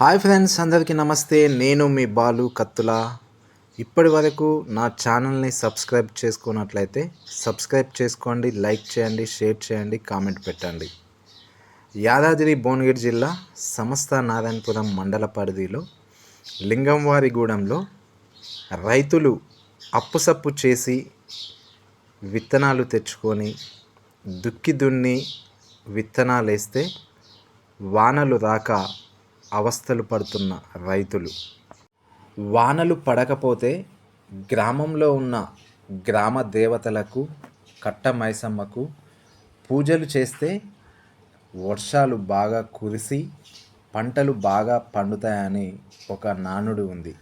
Hi friends అందరికీ నమస్తే. నేను మీ బాలు కత్తుల. ఇప్పటి వరకు నా ఛానల్ని సబ్స్క్రైబ్ చేసుకున్నట్లయితే సబ్స్క్రైబ్ చేసుకోండి లైక్ చేయండి షేర్ చేయండి కామెంట్ పెట్టండి. యాదాద్రి భువనగిరి జిల్లా సమస్త నారాయణపురం మండల పరిధిలో లింగంవారిగూడెంలో రైతులు అప్పుసప్పు చేసి విత్తనాలు తెచ్చుకొని దుక్కి దున్ని విత్తనాలు వేస్తే వానలు రాక అవస్థలు పడుతున్న రైతులు. వానలు పడకపోతే గ్రామంలో ఉన్న గ్రామ దేవతలకు కట్ట మైసమ్మకు పూజలు చేస్తే వర్షాలు బాగా కురిసి పంటలు బాగా పండుతాయని ఒక నానుడు ఉంది.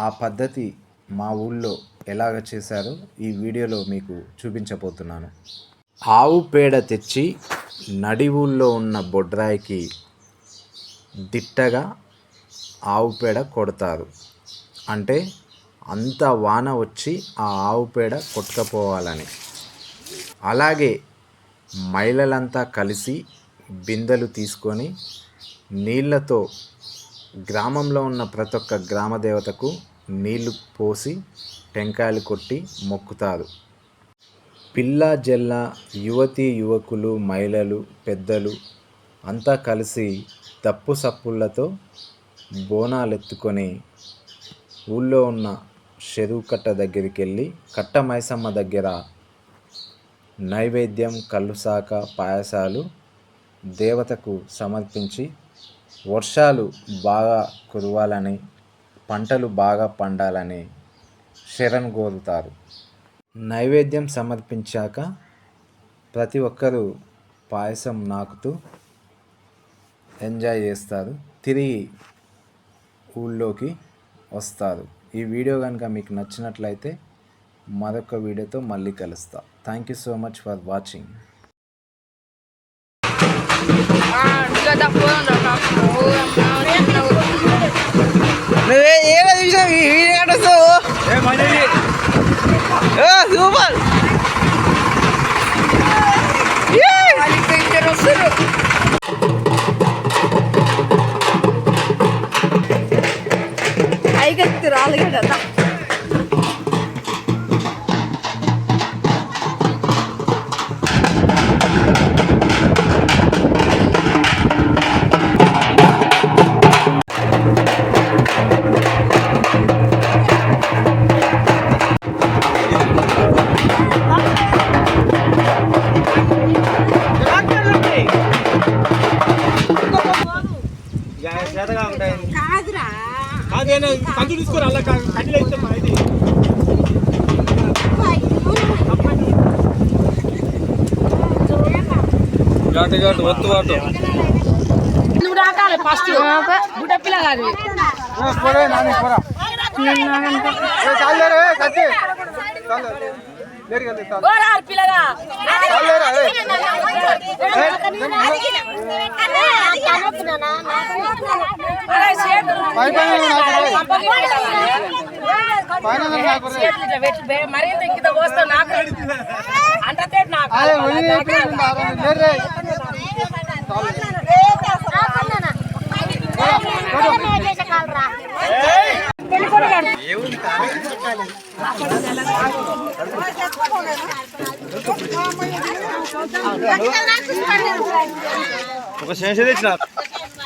ఆ పద్ధతి మా ఊళ్ళో ఎలాగ చేశారో ఈ వీడియోలో మీకు చూపించబోతున్నాను. ఆవు పేడ తెచ్చి నడి ఊళ్ళో ఉన్న బొడ్రాయికి దిట్టగా ఆవు పేడ కొడతారు. అంటే అంత వాన వచ్చి ఆ ఆవు పేడ కొట్టుకపోవాలని. అలాగే మహిళలంతా కలిసి బిందెలు తీసుకొని నీళ్ళతో గ్రామంలో ఉన్న ప్రతి ఒక్క గ్రామ దేవతకు నీళ్ళు పోసి టెంకాయలు కొట్టి మొక్కుతారు. పిల్ల జల్ల యువతి యువకులు మహిళలు పెద్దలు అంతా కలిసి తప్పు సప్పులతో బోనాలెత్తుకొని ఊళ్ళో ఉన్న చెరువు కట్ట దగ్గరికి వెళ్ళి కట్ట మైసమ్మ దగ్గర నైవేద్యం కళ్ళుసాక పాయసాలు దేవతకు సమర్పించి వర్షాలు బాగా కురవాలని పంటలు బాగా పండాలని శరణ్ కోరుతారు. నైవేద్యం సమర్పించాక ప్రతి ఒక్కరూ పాయసం నాకుతూ ఎంజాయ్ చేస్తారు. తిరిగి ఊళ్ళోకి వస్తారు. ఈ వీడియో కనుక మీకు నచ్చినట్లయితే మరొక వీడియోతో మళ్ళీ కలుస్తా. Thank you so much for watching నువ్వే చూసావు వీడియో కట్టొస్తావు సూపర్! కాదురా అదేనా కంచు తీసుకోరు అలా కడ్డీలు అయితే మా ఇది ఘాటు ఘాటు ఒత్తు వాటు నువ్వు రాకాలి ఫస్ట్ బుడ్డ పిల్ల కాదు ఓరారు పిల్లగా అరే చేతులు చేతులు ఇట్లా పెట్టి బే- మరీ ఇంత పోస్తావు నాకు అంటే నాకు ఒక శేష